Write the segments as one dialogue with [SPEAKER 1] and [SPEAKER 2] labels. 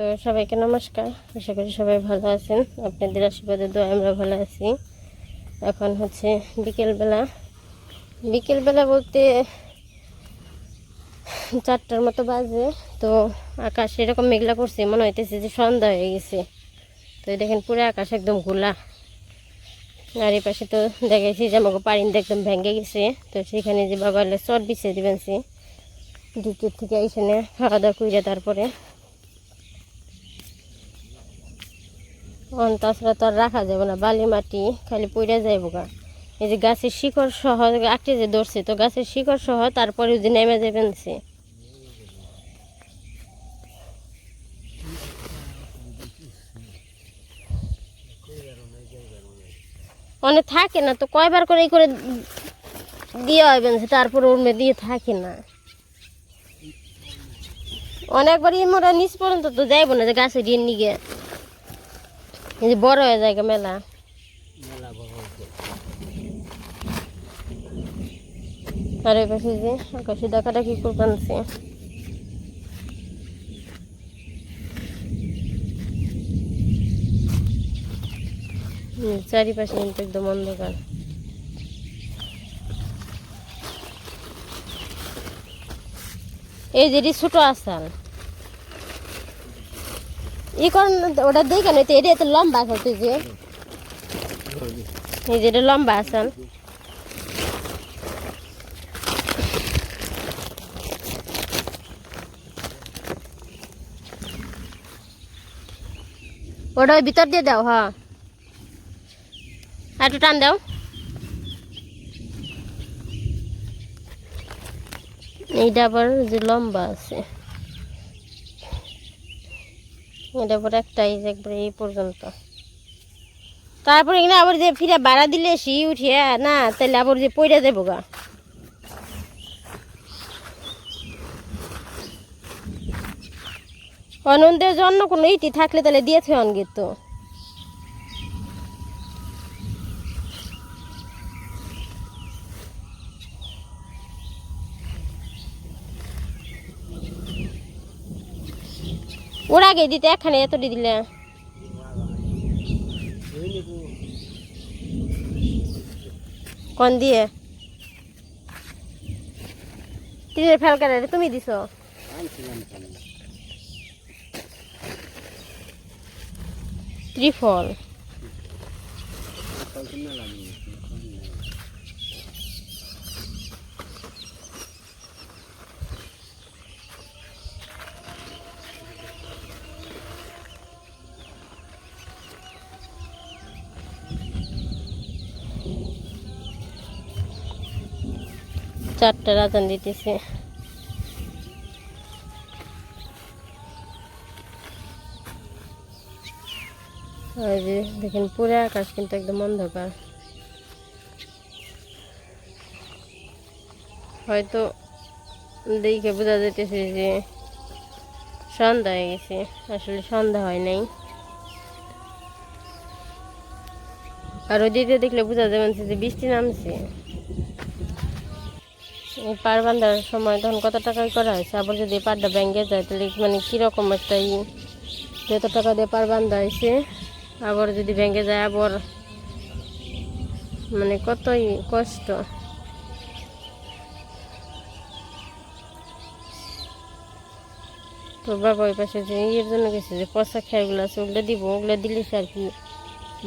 [SPEAKER 1] তো সবাইকে নমস্কার। আশা করি সবাই ভালো আছেন। আপনাদের আশীর্বাদে দোয়া আমরা ভালো আছি। এখন হচ্ছে বিকেলবেলা। বিকেলবেলা বলতে চারটার মতো বাজে। তো আকাশ এরকম মেঘলা করছে, মনে হইতেছে যে সন্ধ্যা হয়ে গেছে। তো দেখেন পুরো আকাশ একদম গোলা আর পাশে তো দেখেছি যে আমাকে পারিন্দা একদম ভেঙে গেছে। তো সেখানে যে বাবা চট বিছিয়ে দিবেন সে। ডিউটির থেকে এখানে খাওয়া দাওয়া করে তারপরে। অন তাছাড়া তো আর রাখা যাবে না, বালি মাটি খালি পড়ে যাইব গা। এই যে গাছের শিকড় সহ আঁকড়ে যে ধরছে, তো গাছের শিকড় সহ তারপরে যে নেমে যাবেন সে অনেক থাকে না, তো কয়বার করে এই করে দিয়ে হইবেন সে তারপরে ওর মেয়ে দিয়ে থাকে না। অনেকবারই মোরা নিচ পর্যন্ত তো যাইব না যে গাছে দিয়ে নিগে এই যে বড় হয়ে যায় মেলা। আর ওই পাশে যে আকাশে দেখাটা কি করবেন সে চারিপাশে কিন্তু একদম অন্ধকার। এই যে ছোট আসাল ই করেন, ওটা দেখেন তো এটা এত লম্বা তুই যে। এই এটা লম্বা আসাল ওটা ওই ভিতর দিয়ে দাও হ্যাঁ। একটু টান দাও। এইটা আবার যে লম্বা আছে। এটা পরে একটাই একবারে এই পর্যন্ত। তারপরে এখানে আবার যে ফিরে বাড়া দিলে সি উঠিয়া, না, তাহলে আবার যে পইরা দেবো গা। অনন্দের জন্য কোনো ইটি থাকলে তাহলে দিয়েছে অনগীত তো আগে দিতে একখানে এত দিলে। কোন দিয়ে? টিনের ফেল করে তুমি দিছো? ত্রিফল। চারটা রাজান দিতেছে। ওই যে দেখেন, পুরো আকাশ কিন্তু একদম অন্ধকার। হয়তো দেখে বোঝা যেতেছে যে সন্ধ্যা হয়ে গেছে, আসলে সন্ধ্যা হয় নাই। আর ওদিকে দেখলে বোঝা যাবে যে বৃষ্টি নামছে। এই পার বান্ধার সময় তখন কত টাকায় করা হয়েছে? আবার যদি পাড়টা ব্যাঙ্গে যায়, তাহলে মানে কীরকম একটা ই? যত টাকা দিয়ে পার বান্ধা হয়েছে, আবার যদি ব্যাঙ্গে যায়, আবার মানে কতই কষ্ট। তো বাবা ওই পাশে যে ইয়ের জন্য গেছে যে পচা খেয়াগুলো আছে, ওগুলো দিব, ওগুলো দিলে আর কি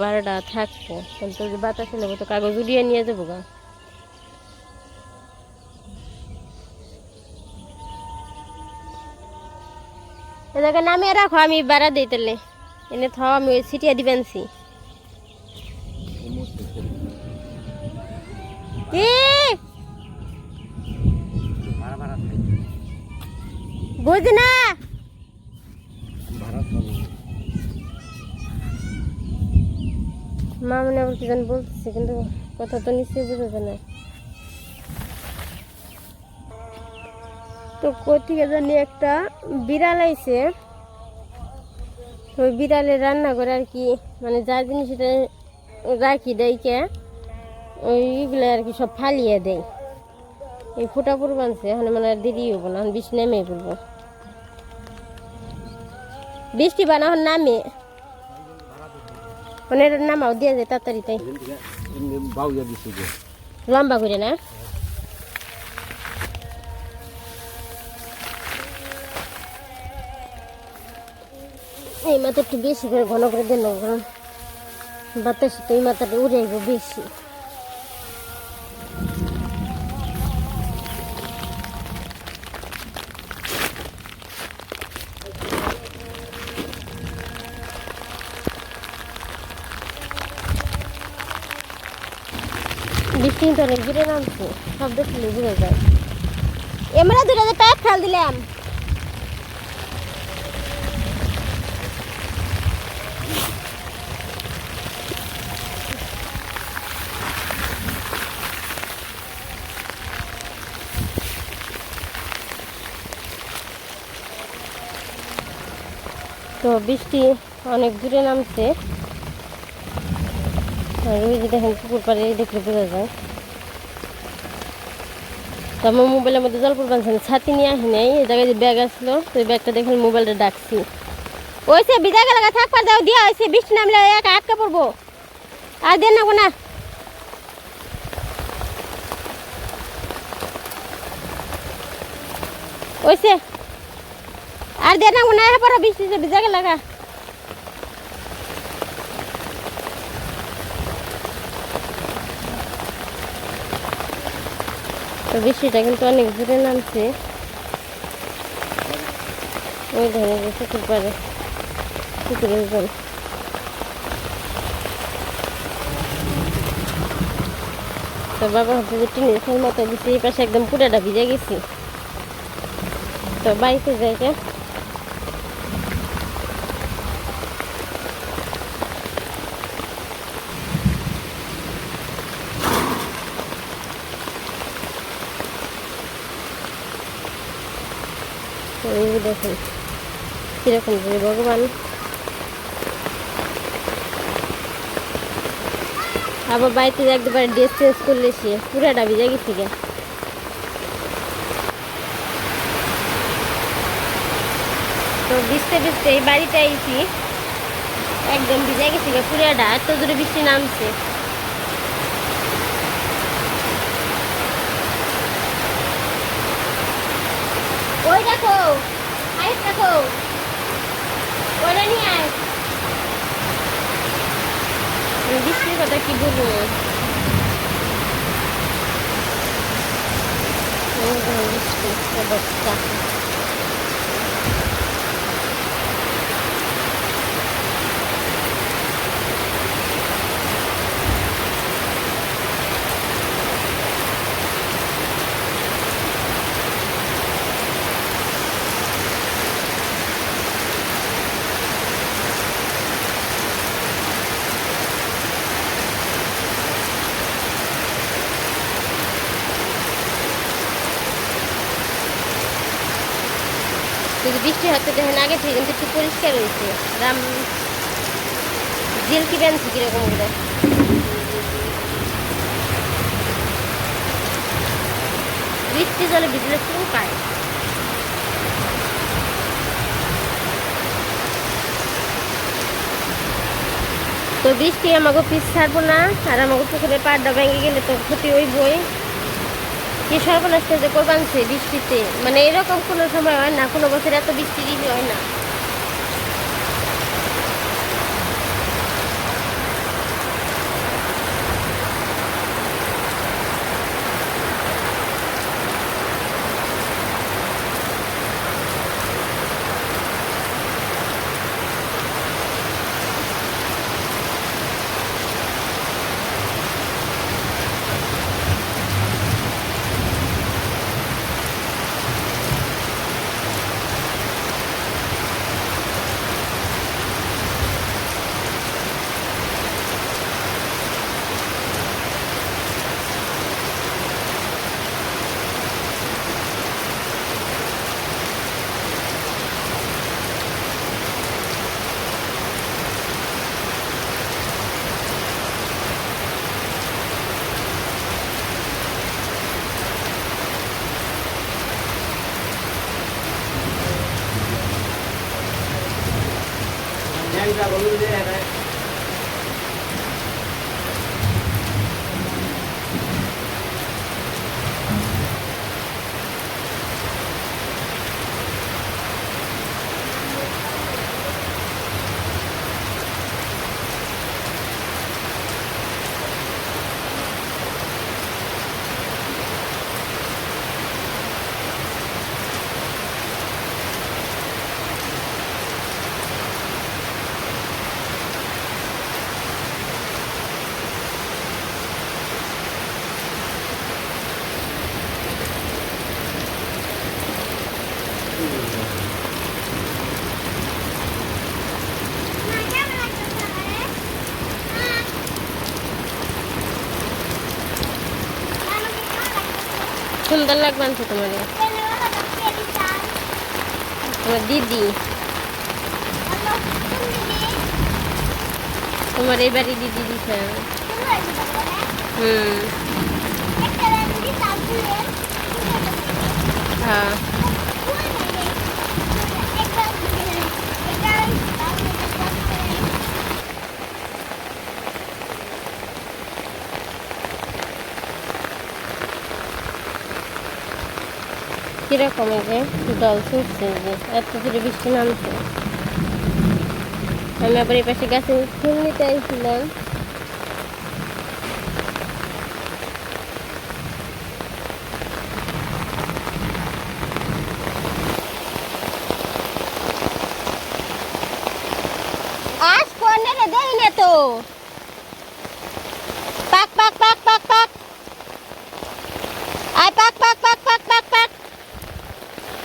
[SPEAKER 1] বারোটা থাকব। কিন্তু বাতাস নেব তো কাগজ উড়িয়ে নিয়ে যাব গা। এটাকে নামিয়ে রাখো, আমি বাড়া দিই তাহলে। এনে থাও আমি ওই ছিটিয়ে দিবেন সি বুঝি না? মা মনে আবার কি যেন বলতেছে, কিন্তু কথা তো নিশ্চয়ই বুঝেছে না। তো কোথেকে জানি একটা বিড়াল আইছে। ওই বিড়ালে রান্না করে আর কি মানে যা জিনিস রাখি দেয়কে ওইগুলো আর কি সব ফালিয়ে দেয় এই ফুটা পড়ব আনছে এখন মানে আর দেরি হব না এখন বিষ নেমে পড়ব। বৃষ্টি বানানোর নামে। মানে এটার নামাও দিয়ে যায় তাড়াতাড়ি তাই। লম্বা করে না? এই মাথা একটু বেশি করে ঘন করে দেন কারণ বাতাসে তো এই মাথাটা উড়ে আইব বেশি। বৃষ্টি কিন্তু অনেক দূরে নামছে শব্দ শুনে ঘুরে যায়। এমরা যে প্যাক ফেল দিলাম। তো বৃষ্টি অনেক দূরে নামছে। আর ওই যে দেখেন পুকুর পাড়ে দেখলে বোঝা যায়। তো আমার মোবাইলের মধ্যে জলপুর বানছেন ছাতি নিয়ে আসি নাই, এই জায়গায় যে ব্যাগ আসলো, তো ওই ব্যাগটা দেখে মোবাইলটা ডাকছি। ওইসে বিজা গেলে থাকবার দাও দিয়া হয়েছে বৃষ্টি নামলে একা আটকা পড়ব। আর দেন না না। ওইসে বৃষ্টি বিজা গেলে তো বৃষ্টিটা কিন্তু অনেক দূরে নামছে। ওই ধরে পাড়ে পুকুরের জল। তো বাবা হচ্ছে যে টিনের মতো দিচ্ছে এই পাশে একদম পুরাটা ভিজে গেছি। তো বাড়িতে যাই দেখুন, কীরকম যে ভগবান। আবার বাড়িতে একবার ড্রেস চেঞ্জ করলে সে পুরাটা ভিজে গেছি গে। তো ভিজতে ভিজতে এই বাড়িতে আইছি, একদম ভিজে গেছি গে পুরাটা, এত দূরে বৃষ্টি নামছে। ওই দেখো ওটা নিয়ে আয় আমি বৃষ্টির কথা কি বলব এই দেখো বৃষ্টি অবস্থা কিন্তু বৃষ্টি হতে দেখেন আগে থেকে কিন্তু একটু পরিষ্কার হয়েছে। রাম জিলকি বেনছি কীরকম করে। বৃষ্টি জলে ভিজলে শুরু পায়। তো বৃষ্টি আমাকে পিস ছাড়বো না, আর আমাকে পুকুরে পাড়টা ভেঙে গেলে তো ক্ষতি হইবই। কি সর্বনাশ যে কোরবান বৃষ্টিতে। মানে এরকম কোনো সময় হয় না, কোনো বছর এত বৃষ্টি হয় না। ayuda a volver a সুন্দর লাগবে আনছে তোমার। তোমার দিদি। তোমার এই বাড়ি দিদি দিছে। হুম। হ্যাঁ। কীরকম এই যে জল ছুটছে যে এত জোরে বৃষ্টি নামছে? আমি আবার এই পাশে গাছে ফুল নিতে আইছিলাম।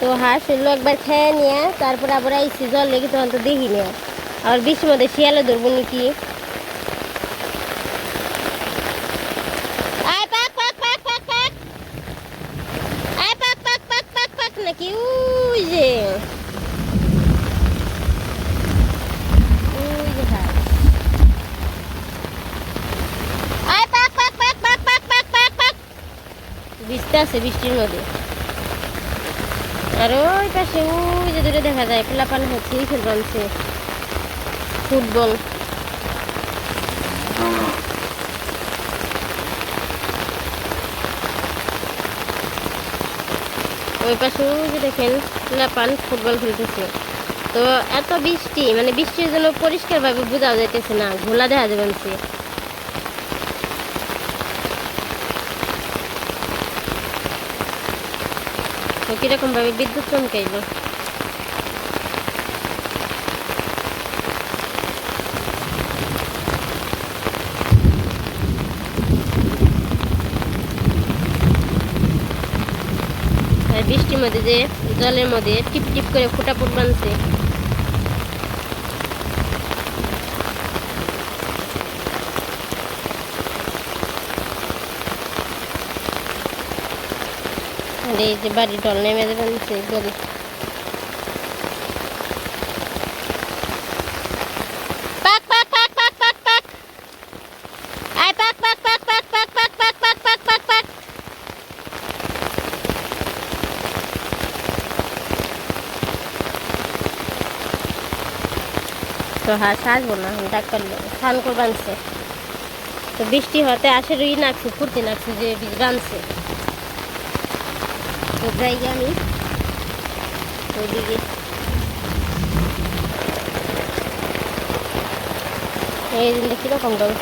[SPEAKER 1] তো হাঁস হইল একবার খেয়ে নিয়ে তারপরে আবার আইসি জল লেগে তখন তো দেখি না আবার বৃষ্টি মধ্যে শিয়ালে ধরবো নাকি নাকি উই যে বৃষ্টি আছে বৃষ্টির মধ্যে আর ওই পাশে, ওই যে দূরে দেখা যায়, পোলাপান হচ্ছে খেল বানছে ফুটবল। ওই পাশে যে দেখেন, পোলাপান ফুটবল খেলতেছে। তো এত বৃষ্টি মানে বৃষ্টির জন্য পরিষ্কারভাবে বোঝা যাইতেছে না, ঘোলা দেখা যাবে তো কীরকম ভাবে বিদ্যুৎ চমকাইল। বৃষ্টির মধ্যে যে জলের মধ্যে টিপ টিপ করে ফুটা ফুট বানছে। আমাদের এই যে বাড়ি ডল নেমে যাবেন সেই তো না স্নান করবানছে তো বৃষ্টি হতে আসে রুই নাকছি ফুর্তি নাকছি যে বীজ বানছে কোথায় জানি? ওদিকে। এই দিনটা কীরকম
[SPEAKER 2] ডবল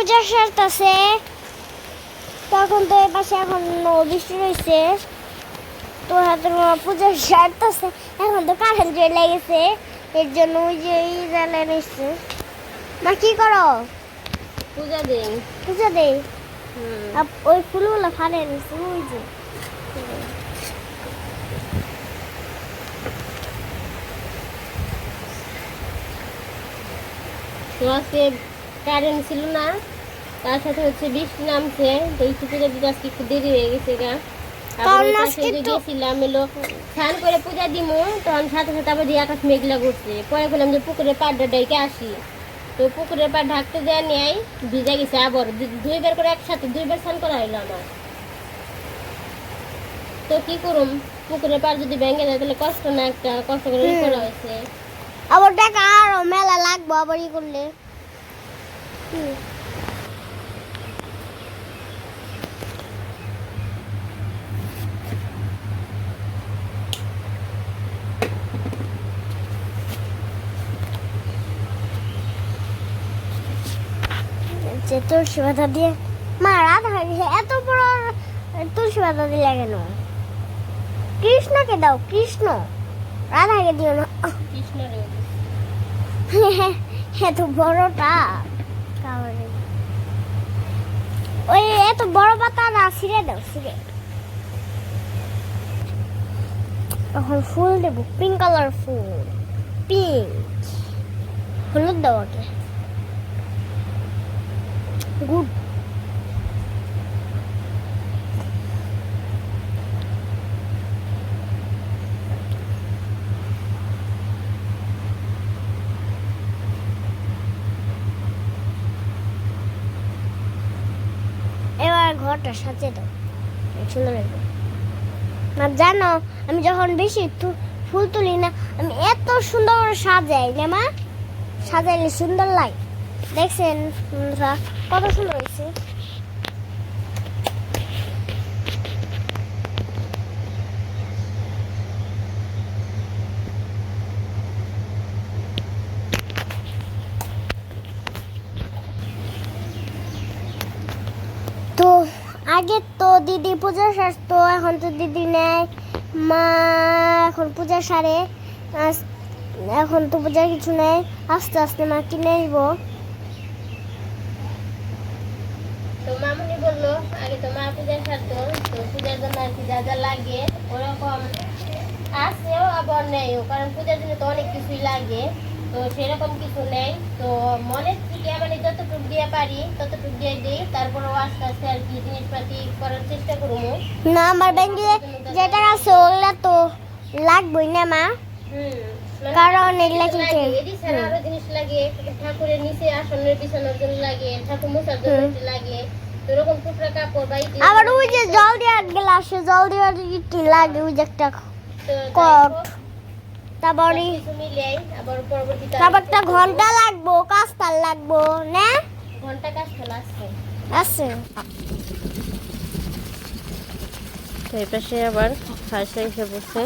[SPEAKER 2] শার্ট আছে তখন তো এই পাশে এখন বৃষ্টি রয়েছে তো হাতে মা পূজার শার্ট আছে এখন তো কারেন্ট চলে গেছে এর জন্য ওই যে এই জ্বালায় নিচ্ছে মা কি করো?
[SPEAKER 1] পূজা দিন
[SPEAKER 2] পূজা দে
[SPEAKER 1] হুম।
[SPEAKER 2] ওই ফুলগুলো ফাড়ে নিচ্ছে ওই যে।
[SPEAKER 1] কারেন্ট ছিল না? তার সাথে হচ্ছে বৃষ্টি নামছে তো একটু পূজা দিতে আজকে একটু দেরি হয়ে গেছে গা। আবার ওই পাশে
[SPEAKER 2] আজকে
[SPEAKER 1] যে
[SPEAKER 2] তো-
[SPEAKER 1] গেছিলাম এলো স্নান করে পূজা দিমু তখন সাথে সাথে আবার দিয়ে আকাশ মেঘলা করছে। পরে বললাম যে পুকুরের পাড়টা ডেকে আসি। তো পুকুরের পাড় ঢাকতে দেওয়া নেয় ভিজে গেছে আবার। দুইবার করে একসাথে দুইবার স্নান করা হইল আমার। তো কি করুম? পুকুরের পাড় যদি ভেঙে যায় তাহলে কষ্ট না একটা কষ্ট করে করা হয়েছে।
[SPEAKER 2] আবার টাকা আরও মেলা লাগবো আবার ই করলে হুম। যে তুলসী পাতা দিয়ে মা রাধা এত বড় তুলসী পাতা দিলে কেন? কৃষ্ণকে দাও, কৃষ্ণ। রাধাকে দিও না।
[SPEAKER 1] কৃষ্ণরে
[SPEAKER 2] এত বড়টা। ওই এত বড় পাতা না, ছিঁড়ে দাও, ছিঁড়ে। এখন ফুল দেব পিঙ্ক কালার ফুল। পিঙ্ক হলুদ দাও আগে গুড। এবার ঘরটা সাজিয়ে দাও। সুন্দর লাগবে। না জানো, আমি যখন বেশি ফুল তুলি না, আমি এত সুন্দর করে সাজাই না মা। সাজাইলে সুন্দর লাগে। দেখছেন কত সুন্দর হয়েছে তো, আগে তো দিদি পূজা সারতো এখন তো দিদি নেয় মা এখন পূজা সারে। এখন তো পূজার কিছু নেই। আস্তে আস্তে মা কিনে নিব।
[SPEAKER 1] তো মামুনি বলল আগে তো মা পূজার সারতো তো পূজার জন্য আর কি যা যা লাগে ওরকম আছেও আবার নেইও কারণ পূজার জন্য তো অনেক কিছুই লাগে তো সেরকম কিছু নেই তো মনের থেকে মানে যতটুকু দিয়ে পারি ততটুকু দিয়ে দিই তারপরেও আস্তে আস্তে আর কি জিনিসপাতি করার চেষ্টা করব।
[SPEAKER 2] না আমার ব্যাংকে যেটা আছে ওগুলা তো লাগবেই না মা।
[SPEAKER 1] হুম। মানে
[SPEAKER 2] কারণ এগুলা কিনতে
[SPEAKER 1] লাগে, এরই ছাড়া আরও জিনিস লাগে ঠাকুরের নিচে আসনের বিছানোর জন্য লাগে ঠাকুর মোছার জন্য লাগে তো এরকম টুকরা কাপড় বাড়িতে
[SPEAKER 2] আবার ওই যে জল দেওয়ার গ্লাসে জল দেওয়ার কি লাগে ওই যে একটা কট। তারপরে ঘণ্টা লাগবো কাস্তার লাগবো না?
[SPEAKER 1] ঘণ্টা কাজ ফেলা আছে।
[SPEAKER 2] আছে।
[SPEAKER 1] এই পাশে আবার এসে বসছে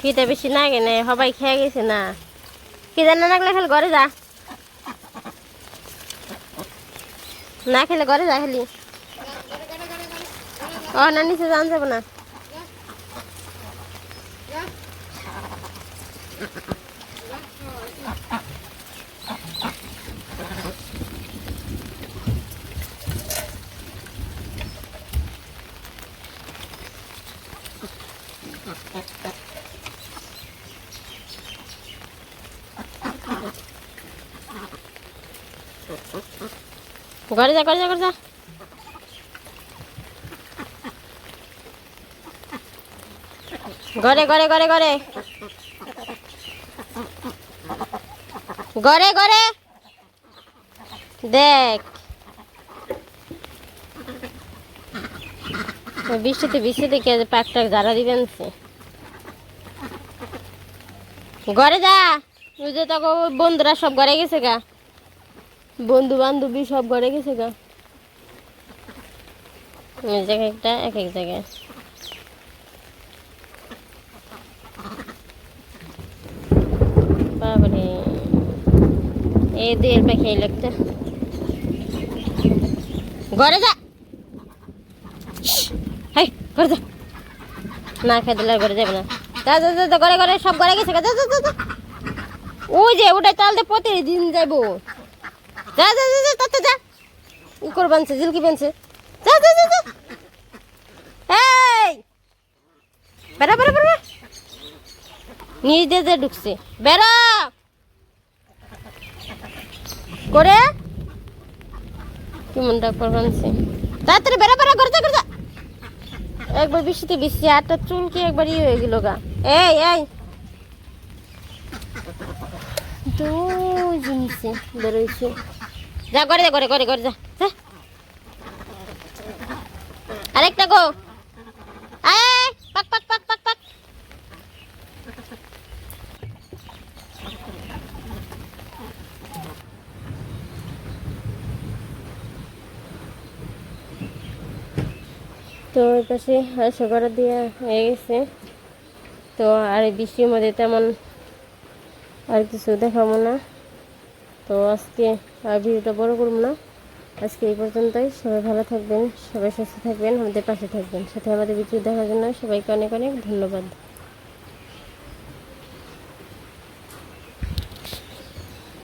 [SPEAKER 1] খিদে বেশি না কেনে সবাই খেয়ে গেছে না। খিদে না লাগলে খালি ঘরে যা। না খেলে ঘরে যা খালি। ও, না, নিচে যান যাব না। ঘরে যা ঘরে যা ঘরে যা। ঘরে ঘরে ঘরে ঘরে। ঘরে ঘরে। দেখ। বৃষ্টিতে বৃষ্টিতে কে পাকটা জ্বালা দিবেন ঘরে যা। ওই যে তখন বন্ধুরা সব ঘরে গেছে গা। বন্ধু বান্ধবী সব ঘরে গেছে গা। এক একটা এক এক জায়গায়। বাবারে। এই দুয়ের পাখি একটা ঘরে যা। হাই ঘরে যা। না খেয়ে দিলে ঘরে যাবে না। যা যা যা, ঘরে ঘরে সব ঘরে গেছে গা, যা যা ওই যে ওটা তাহলে প্রতিদিন যাইবো। যা যা যা তাতে যা। ই বানছে, জিলকি বানছে। যা যা যা এই! বেড়া বেড়া বেড়া ঢুকছে। বেড়া করে। কেমন ডাক্তার বানছে। তাড়াতাড়ি বেড়া বেড়া করে যা করে যা। একবার বৃষ্টিতে বৃষ্টি আটটা চুলকি একবার ই হয়ে গেল গা। এই এই। দুই জিনিসে যা করে যা করে করে করে যা আরেকটা গো। পাক পাক পাক পাক তো ওই পাশে আড়াইশো করা দিয়ে হয়ে গেছে। তো আর বৃষ্টির মধ্যে তেমন আর কিছু দেখাবো না। তো আজকে আর ভিডিওটা বড় করব না। আজকে এই পর্যন্তই। সবাই ভালো থাকবেন, সবাই সুস্থ থাকবেন, আমাদের পাশে থাকবেন। সাথে আমাদের ভিডিও দেখার জন্য সবাইকে অনেক অনেক ধন্যবাদ।